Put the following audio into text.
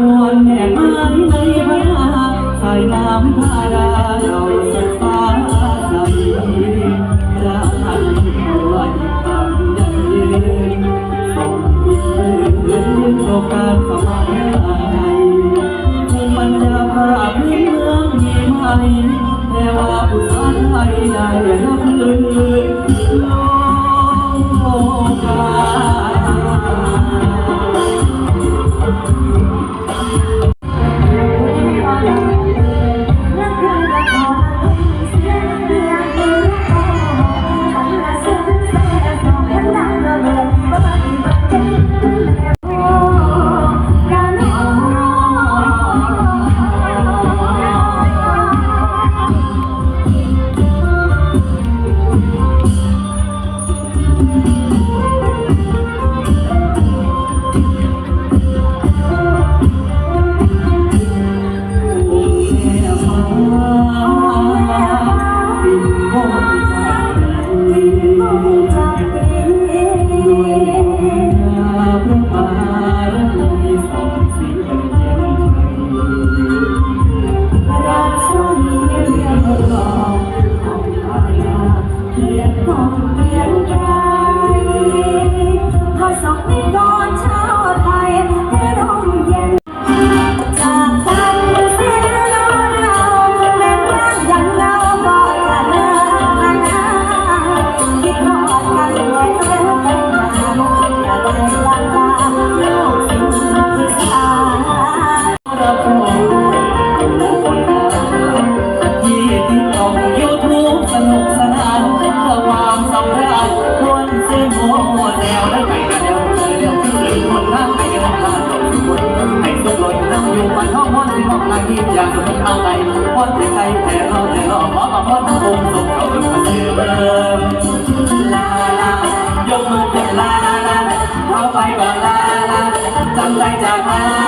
วอนแม่มันในพระราสายน้ำพาราเราสฟ้าสามีรักกันตัวอีกคำยันยืนส่งบุญเพื่อนโครการสมัยใดภูมิปัญญาพาะพิเมืองใหม่แต่ว่าผู้ชายใดได้รับลืนน้องโคการ จะไม่เอาไหนวอนที่ใครแต่เราแต่เราขอมาพอดองค์ทรงเขาเป็นเสือลาลายกมือขึ้นลาลาเข้าไปก่อนลาลาจำใจจากลา